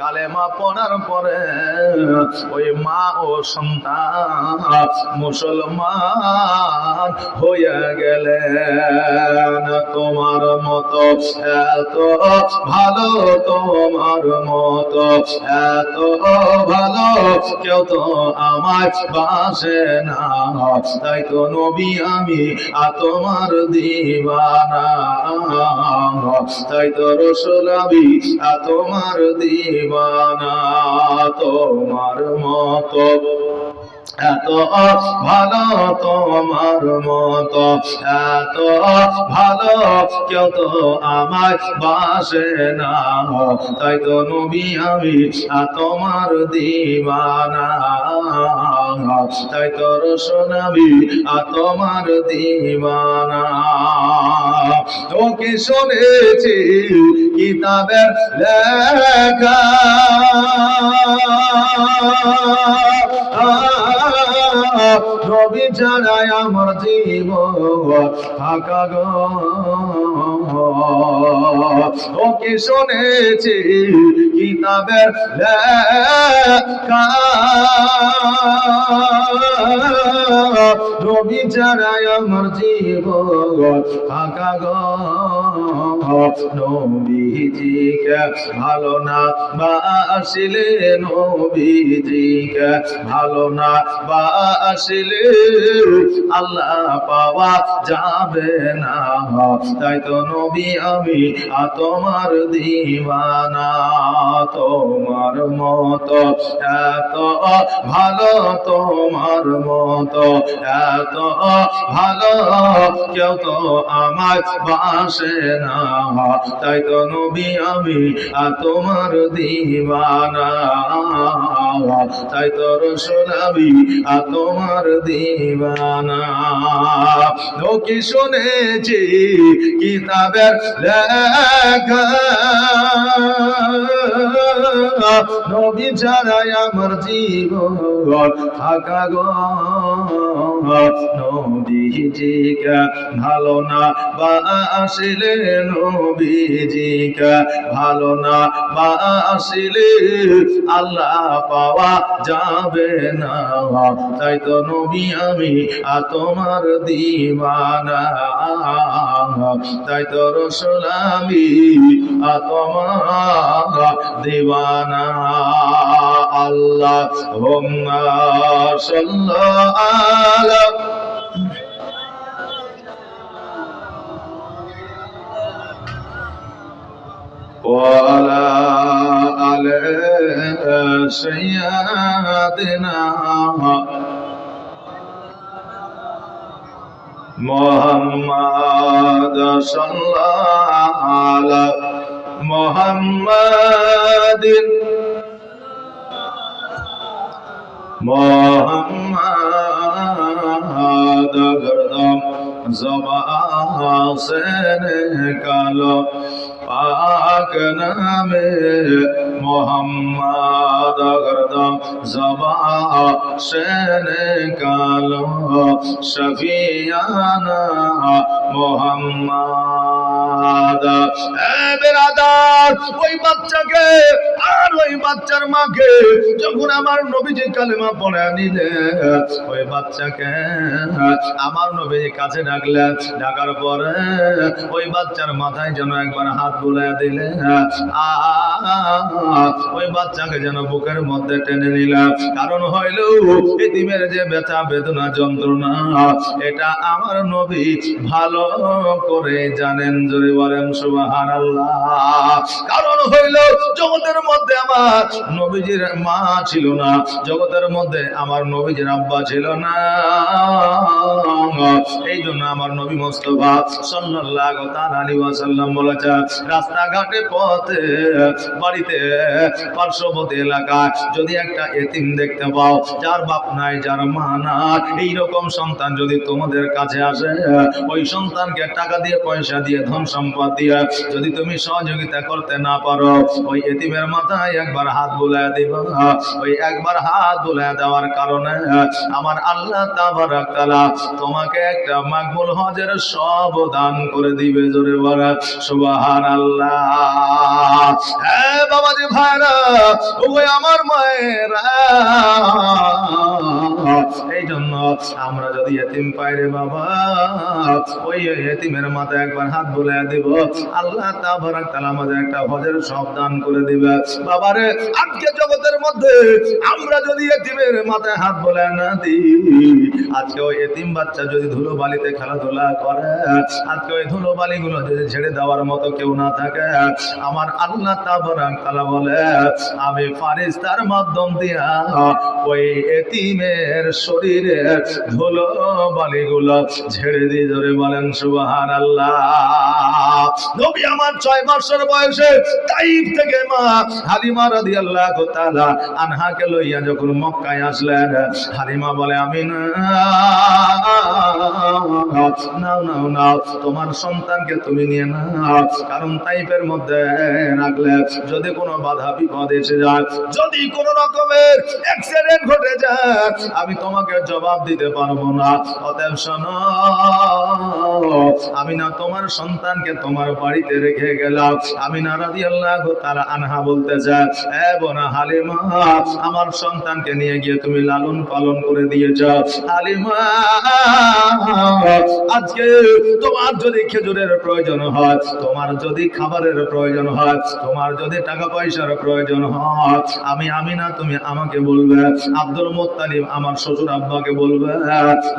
কালেমা পড়ার পরে ওই মা ও সন্তান মুসলমান হয়ে গেলেন। তোমার মতো এত ভালো, তোমার মতো এত ভালো, কেউ তো আমার বাসে না। তাই তো নবী আমি তোমার দিবানা। তাই তো রসুল আমি তোমার দিবানা তোমার মতো। এত ভালো তোমার মতো, এত ভালো কেউ তো আমার বাসে না। তাই তো নবী আমি তোমার দিবানা। তাই তো রসুন আমি তোমার দিবানা। তোকে শুনেছি কিতাবের লেখা। নবী ছাড়াই আমার জীবন ফাঁকা গো। ওকে শুনেছি কিতাবের নবী ছাড়াই আমার জীবন ফাঁকা গো। নবীজিকে ভালো না নবীজিকে ভালো না আল্লাহ পাওয়া যাবে না। তাই তো নবী আমি তোমার দিবানা তোমার মতো, এত ভালো তোমার মত, এত ভালো কেউ তো আমার বাসে না। তাই তো নবী আমি তোমার দিবানা। তাই তো রসুল আমি তোমার দিবানা। ও কি শুনেছি? কিতাবের লেখা। নবী ছাড়াই আমার জীবন থাকা গো। নবীজিকে ভালো না বাসিলে নবীজিকে ভালো না বাসিলে আল্লাহ পাওয়া যাবে না। তাই তো নবী আমি তোমার দিবানা। তাই তো রসুল আমি তোমার দিবানা। আল্লাহ হুম্মা সাল্লাল্লাহু وعلى آل سيدنا محمد صلى على محمد محمد گردم জবা হোসেন কালো পাক নামে মোহাম্মদ গর্দম জবা হোসেন কালো শফিয়ানা মোহাম্মদ। এ বেরাদার, ওই বাচ্চাকে বাচ্চার মাকে যখন আমার নবীজি কালেমা পড়ে নিলে ওই বাচ্চাকে আমার নবীজি কাছে ডাকলেন ডাকার পরে ওই বাচ্চার মাথায় যেন একবার হাত বুলাই দিলে ওই বাচ্চাকে যেন বুকের মধ্যে টেনে নিলাম কারণ হইল, এতিমের যে ব্যথা, বেদনা, যন্ত্রণা, এটা আমার নবী ভালো করে জানেন, জোরে বলেন সুবাহান কারণ হইল, জগতের মধ্যে আমার নবীজির মা ছিল না, জগতের মধ্যে আমার নবীজির আব্বা ছিল না। এই জন্য আমার নবী মোস্তফা সাল্লাল্লাহু আলাইহি ওয়াসাল্লাম বলেছেন, রাস্তাঘাটে, পথে, বাড়িতে, পার্শ্ববর্তী এলাকায় যদি একটা এতিম দেখতে পাও, যার বাপ নাই, যার মা নাই, এইরকম সন্তান যদি তোমাদের কাছে আসে, ওই সন্তানকে টাকা দিয়ে, পয়সা দিয়ে, ধন সম্পদ দিয়ে যদি তুমি সহযোগিতা করতে না পারো, ওই এতিমের মাথায় মাথায় একবার হাত বুলায় দিব। ওই একবার হাত বুলায় দেওয়ার কারণে, আমার আল্লাহ তাবারাক তাআলা তোমাকে একটা মাকবুল হজের সব দান করে দিবে জোরে বলা। সুবহানাল্লাহ। হ্যাঁ বাবাজি ভাইরা ওই আমার মায়েরা এই জন্য আমরা যদি এতিম পাই রে বাবা, ওই এতিমের মাথায় একবার হাত বুলায় দিব। আল্লাহ তাবারাক তাআলা আমাদের একটা হজের সব দান করে দিবে। বাবারে আজকে জগতের মধ্যে আমরা যদি এতিমের মাথায় হাত বলে না দিই আজকে ওই এতিম বাচ্চা যদি ধুলো বালিতে খেলাধুলা করে আজকে ওই ধুলো বালিগুলো যদি ছেড়ে দেওয়ার মতো কেউ না থাকে আমার আল্লাহ তাবারাক বলে আমি ফারিস্তার মাধ্যম দিয়া ওই এতিমের শরীরের ধুলো বালিগুলো ঝেড়ে দিয়ে ধরে বলেন সুবাহান আল্লাহ নবী আমার ছয় মাসের বয়সে তাইফ থেকে মা হালিমা রাদি আল্লাহ আনহাকে লইয়া যখন মক্কায় আসলেন হালিমা বলে আমি না নাও নাও নাও তোমার সন্তানকে তুমি নিয়ে নাও কারণ তাইফের মধ্যে রাখলে যদি কোনো বাধা বিপদ এসে যায়, যদি কোনো রকমের অ্যাক্সিডেন্ট ঘটে যায়, আমি তোমাকে জবাব দিতে পারব না। অতএব শোনো, আমি না তোমার সন্তানকে তোমার বাড়িতে রেখে গেলাম। আমি না রাজি আল্লাহ তারা আনহা বলতে চায় এ বোনা হালিমা, আমার সন্তানকে নিয়ে গিয়ে তুমি লালন পালন করে দিয়েছ হালিমা আজকে তোমার যদি খেজুরের প্রয়োজন হয়, তোমার যদি খাবারের প্রয়োজন হয়, তোমার যদি টাকা পয়সার প্রয়োজন হয়, আমি আমি না তুমি আমাকে বলবে, আব্দুল মোত্তালিব আমার শ্বশুর আব্বাকে বলবে,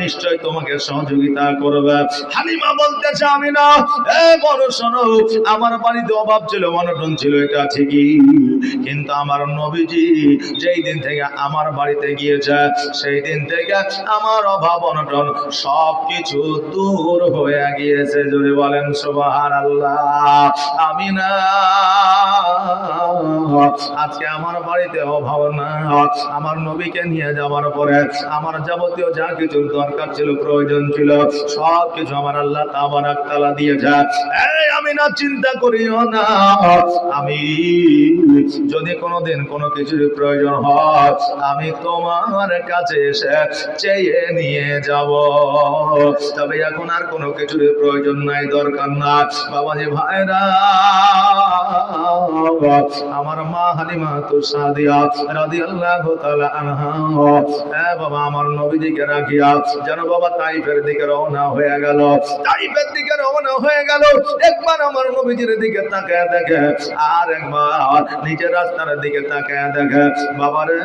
নিশ্চয় তোমাকে সহযোগিতা করবে। হালিমা বলতেছে আমি না এ বড় শোনো, আমার বাড়িতে অভাব ছিল, অনটন ছিল, এটা ঠিকই। কিন্তু আমার নবীজি যেই দিন থেকে আমার বাড়িতে গিয়েছে, সেই দিন থেকে আমার অভাব অনটন সবকিছু দূর হয়ে গিয়েছে। যদি বলেন সুবহান আল্লাহ আমি না আজকে আমার বাড়িতে অভাব না আমার নবীকে নিয়ে যাওয়ার পরে আমার যাবতীয় যা কিছু দরকার ছিল প্রয়োজন ছিল সব কিছু আমার আল্লাহ তাবারাক তাআলা দিয়েছে এই আমি না চিন্তা করিও না। আমি যদি কোনোদিন কোনো কিছুর প্রয়োজন হয় আমি তোমার কাছে এসে চেয়ে নিয়ে যাব। তবে এখন আর কোনো কিছুর প্রয়োজন নাই দরকার না বাবাজি ভাইরা আমার মা হালিমা তো সাদিয়া রাদিয়াল্লাহু তাআলা আনহা। এ বাবা আমার নবীজিকে রাখিয়া যেন বাবা তাইফের দিকে রওনা হয়ে গেল। তাইফের দিকে রওনা হয়ে গেল। একবার আমার নবীজির দিকে তাকায় দেখে আর একবার নিজের রাস্তার দিকে তাকায় দেখে বাবারে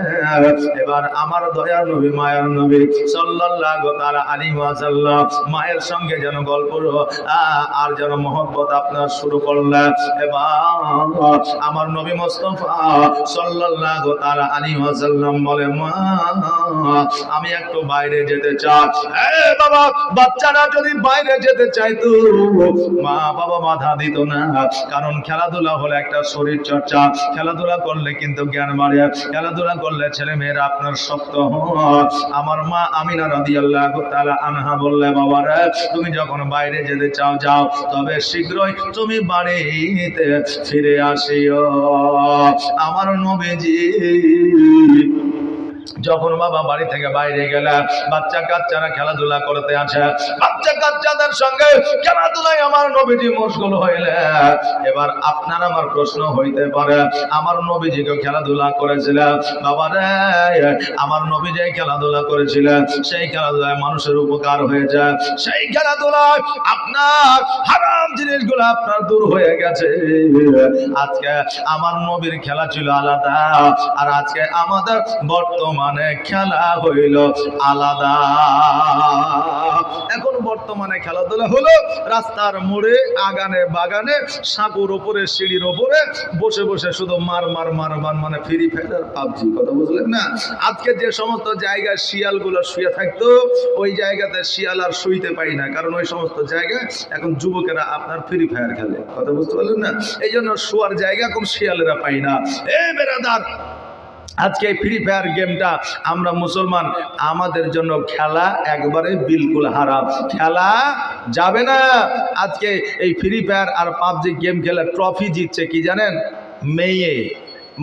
এবার আমার দয়ার নবী মায়ের নবী সাল্লাল্লাহু তাআলা আলাইহি ওয়াসাল্লাম মায়ের সঙ্গে যেন গল্প আর যেন মহব্বত আপনার শুরু করলেন। এবার আমার নবী মোস্তফা সাল্লাল্লাহু তাআলা আলাইহি ওয়াসাল্লাম বলে, মা, আমি একটু বাইরে যেতে চাই। এ বাবা, বাচ্চারা যদি বাইরে যেতে চাইতো, মা বাবা বাধা দিত না। কারণ খেলাধুলা হলো একটা শরীর চর্চা। খেলাধুলা করলে কিন্তু জ্ঞান বাড়ে। খেলাধুলা করলে ছেলে মেয়েরা আপনার শক্ত আমার মা আমিনা রাদিয়াল্লাহু তাআলা আনহা বললে বাবারা তুমি যখন বাইরে যেতে চাও, যাও। তবে শীঘ্রই তুমি বাড়িতে ফিরে আসিও। আমার নবীজি যখন বাবা বাড়ি থেকে বাইরে গেলে বাচ্চা কাচ্চারা খেলাধুলা করতে আসে, বাচ্চা কাচ্চাদের সঙ্গে খেলাধুলায় আমার নবীজি মশগুল হইলে। এবার আপনার আমার প্রশ্ন হইতে পারে, আমার নবীজিকে খেলাধুলা করেছিলেন বাবা রে, আমার নবী যে খেলাধুলা করেছিলেন সেই খেলাধুলায় মানুষের উপকার হয়েছে। সেই খেলাধুলায় আপনার হারাম জিনিসগুলো আপনার দূর হয়ে গেছে। আজকে আমার নবীর খেলা ছিল আলাদা, আর আজকে আমাদের বর্তমানে খেলা হইল আলাদা। এখন বর্তমানে খেলাধুলা হলো রাস্তার মোড়ে, আগানে, বাগানে, সাঁকুর ওপরে, সিঁড়ির ওপরে, বসে বসে শুধু মার মার মার মার মানে ফ্রি ফায়ার পাবজি কথা বুঝলেন না? আজকে যে সমস্ত জায়গায় শিয়ালগুলো শুয়ে থাকতো, ওই জায়গাতে শিয়াল আর শুইতে পাই না, কারণ ওই সমস্ত জায়গায় এখন যুবকেরা আপনার ফ্রি ফায়ার খেলে, কথা বুঝতে পারলেন না? এই জন্য শোয়ার জায়গা এখন শিয়ালেরা পাই না। এ বেরাদার আজকে এই ফ্রি ফায়ার গেমটা আমরা মুসলমান, আমাদের জন্য খেলা একবারে বিলকুল হারাম। খেলা যাবে না। আজকে এই ফ্রি ফায়ার আর পাবজি গেম খেলে ট্রফি জিতছে কি জানেন? মেয়ে।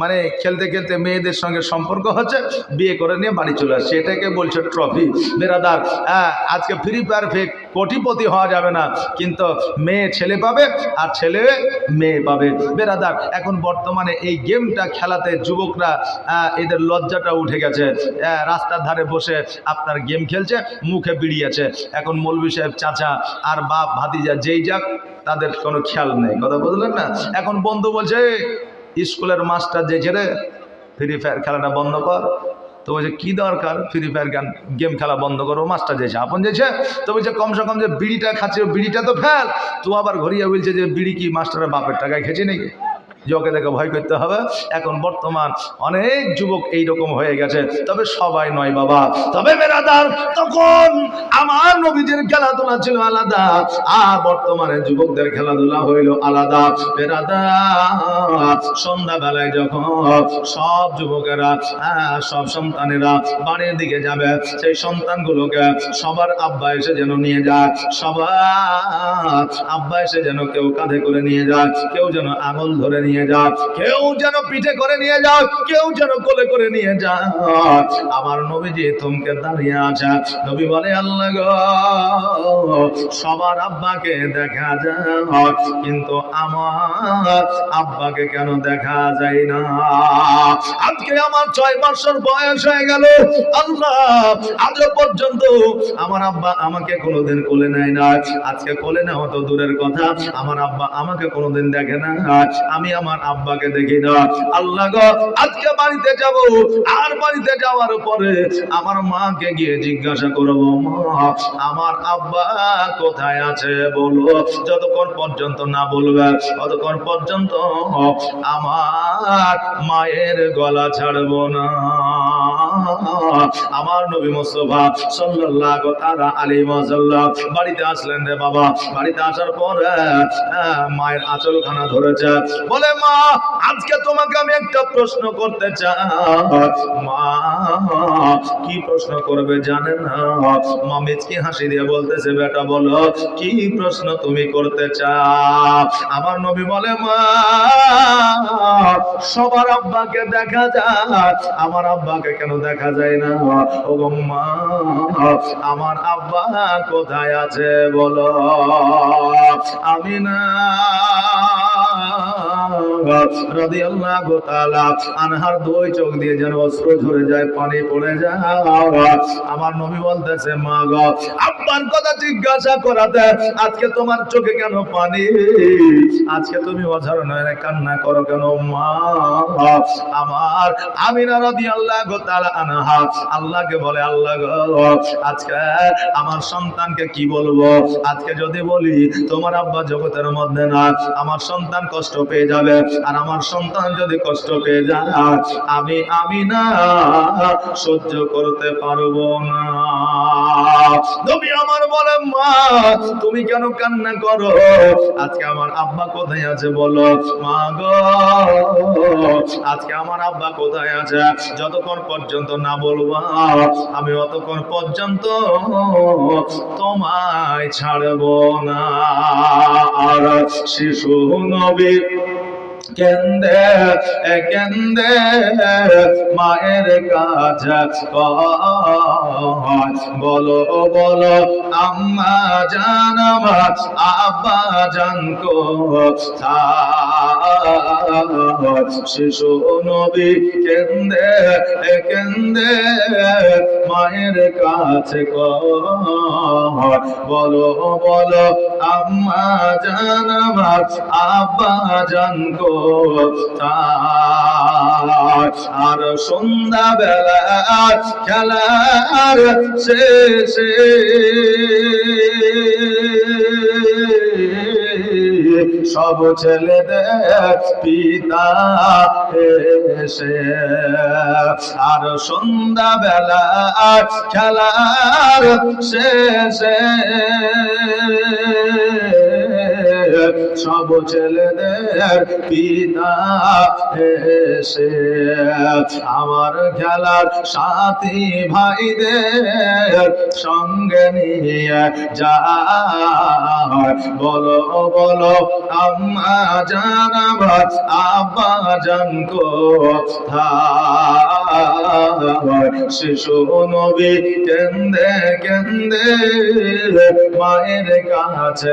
মানে খেলতে খেলতে মেয়েদের সঙ্গে সম্পর্ক হচ্ছে বিয়ে করে নিয়ে বাড়ি চলে আসছে। এটাকে বলছে ট্রফি বেরাদার হ্যাঁ আজকে ফ্রি ফায়ার ফেক কোটিপতি হওয়া যাবে না কিন্তু মেয়ে ছেলে পাবে আর ছেলে মেয়ে পাবে। বেরাদার এখন বর্তমানে এই গেমটা খেলাতে যুবকরা আহ, এদের লজ্জাটা উঠে গেছে। আহ, রাস্তার ধারে বসে আপনার গেম খেলছে মুখে বিড়িয়েছে এখন মৌলবি সাহেব চাচা আর বাপ ভাতিজা যেই যাক তাদের কোনো খেয়াল নেই। কথা বুঝলেন না? এখন বন্ধু বলছে "এই স্কুলের মাস্টার যে ছেড়ে ফ্রি ফায়ার খেলাটা বন্ধ কর। তো বলছে, কী দরকার? ফ্রি ফায়ার গেম খেলা বন্ধ করো। মাস্টার যেছে আপন যেছে তো বলছে কমসে কম যে বিড়িটা খাচ্ছে বিড়িটা তো ফেল। তো আবার ঘরিয়া বলছে যে, বিড়ি কি মাস্টারের বাপের টাকায় খেয়েছে নাকি? যে ওকে দেখে ভয় করতে হবে। এখন বর্তমান অনেক যুবক এই রকম হয়ে গেছে। তবে সবাই নয় বাবা। তবে বেরাদার তখন আমার নবীদের খেলাধুলা ছিল আলাদা। আর বর্তমানে যুবকদের খেলাধুলা হইল আলাদা। বেরাদার সন্ধ্যাবেলায় যখন সব যুবকেরা আহ, সব সন্তানেরা বাড়ির দিকে যাবে সেই সন্তানগুলোকে সবার আব্বা এসে যেন নিয়ে যায়। সবার আব্বা এসে যেন কেউ কাঁধে করে নিয়ে যায় কেউ যেন আঙুল ধরে নিয়ে যায় কেউ যেন পিঠে করে নিয়ে যায় কেউ যেন কোলে করে নিয়ে যায় আমার নবীজি তোমকে দাঁড়িয়ে আছে। নবী বলে, আল্লাহ গো, সবার আব্বাকে দেখা যায় কিন্তু আমার আব্বাকে কেন দেখা যায় না? আজকে আমার ছয় বছর বয়স হয়ে গেল। আল্লাহ, আজও পর্যন্ত আমার আব্বা আমাকে কোনোদিন কোলে নেয় না। আজকে কোলে নেওয়া তো দূরের কথা। আমার আব্বা আমাকে কোনোদিন দেখে না। আমি আমার আব্বাকে দেখি না আল্লাহ আজকে বাড়িতে যাব, আর বাড়িতে যাওয়ার পরে আমার মাকে গিয়ে জিজ্ঞাসা করব, মা, আমার আব্বা কোথায় আছে বলো। যতক্ষণ পর্যন্ত না বলবে, ততক্ষণ পর্যন্ত আমার মায়ের গলা ছাড়বো না। আমার নবী মুস্তফা সাল্লাল্লাহু তাআলা আলাইহি ওয়াসাল্লাম বাড়িতে আসলেন রে বাবা। বাড়িতে আসার পর মায়ের আঁচলখানা ধরেছে। বলে মা, আজকে তোমাকে আমি একটা প্রশ্ন করতে চাই। মা, কি প্রশ্ন করবে জানে না? মা মিচকি হাসি দিয়ে বলতেছে, বেটা, বলো, কি প্রশ্ন তুমি করতে চাও? আমার নবী বলে, মা, সবার আব্বাকে দেখা যায় আমার আব্বাকে কেন দেখা যায় না? ও মা, আমার আব্বা কোথায় আছে বলো? আমি না রাদিয়াল্লাহু তাআলা আনহার দুই চোখ দিয়ে যেন অস্ত্র ঝরে যায়, পানি পড়ে যায়। আমার নবী বলতেছে, মা গো আব্বার কথা জিজ্ঞাসা করাতে, আজকে তোমার চোখে কেন পানি? আজকে তুমি অঝরণে কান্না করো কেন, মা? আমার আমিনা রাদিয়াল্লাহু তাআলা আনহা, আল্লাহকে বলে, আল্লাহ আজকে আমার সন্তানকে কি বলব? আজকে যদি বলি, তোমার আব্বা জগতের মধ্যে না, আমার সন্তান কষ্ট পেয়ে যাবে, আর আমার সন্তান যদি কষ্ট পেয়ে যায়, আমি আমি না সহ্য করতে পারব না। নবী আমার বলে, মা, তুমি কেন কান্না করো? আজকে আমার আব্বা কোথায় আছে বলো? মা গো, আজকে আমার আব্বা কোথায় আছে? যতক্ষণ পর্যন্ত না বলবা, আমি অতক্ষণ পর্যন্ত তোমায় ছাড়বো না। আর শিশু নবী কেন্দে কেন্দে মায়ের কয়, বলো বলো আম্মা জান আব্বা জান শিশু নবী কেন্দে কেন্দে মায়ের কাছে বলো বলো আম্মা জান আব্বা জান কোথায় আর সন্ধ্যা বেলা খেলার শেষে সব ছেলেদের পিতা এসে। আর সন্ধ্যা বেলা খেলার শেষে সব ছেলেদের পিতা এসে আমার খেলার সাথী ভাইদের সঙ্গে নিয়ে যায়। বলো বলো, আম্মা জান আমার আব্বা জান শিশু নবী কেন্দে কেন্দে মায়ের কাছে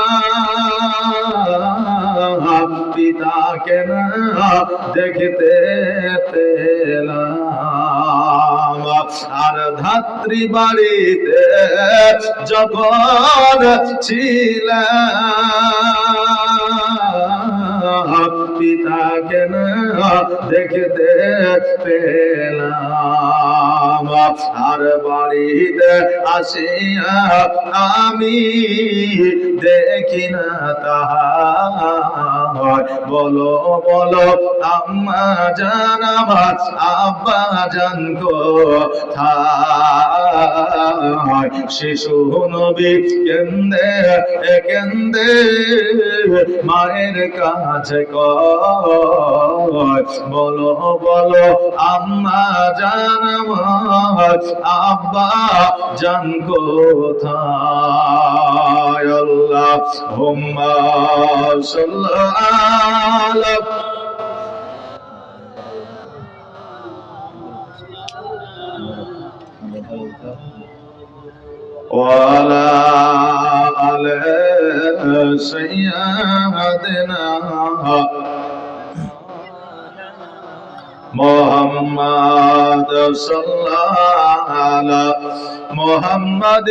পিতাকে না দেখতে পেলাম। আর ধাত্রী বাড়িতে যখন ছিলাম পিতাকে না দেখতে পেলাম? আর বাড়িতে আসিয়া আমি দেখি না তাহার। বলো বলো, আম্মা জান আব্বা জান কোথায়? শিশু, নবী কেন্দে কেন্দে মায়ের কাছে কয় বলো বলো আম্মা জান আমার আব্বা জান কোথায় আল্লাহ হুম্মা সাল্লাল্লাহু وعلى آل سيدنا محمد صلى على محمد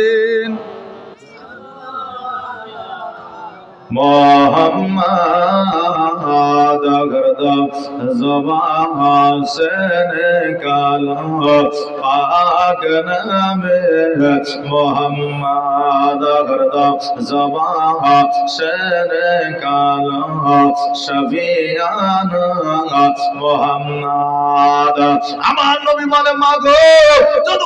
মোহাম্মদ গর্দ জবা হোসেন কালো পাক নামে মোহাম্মদ গর্দ জবা হোসেন কালো শবিয়ান মোহাম্মদ আমার নবী মানে মাগো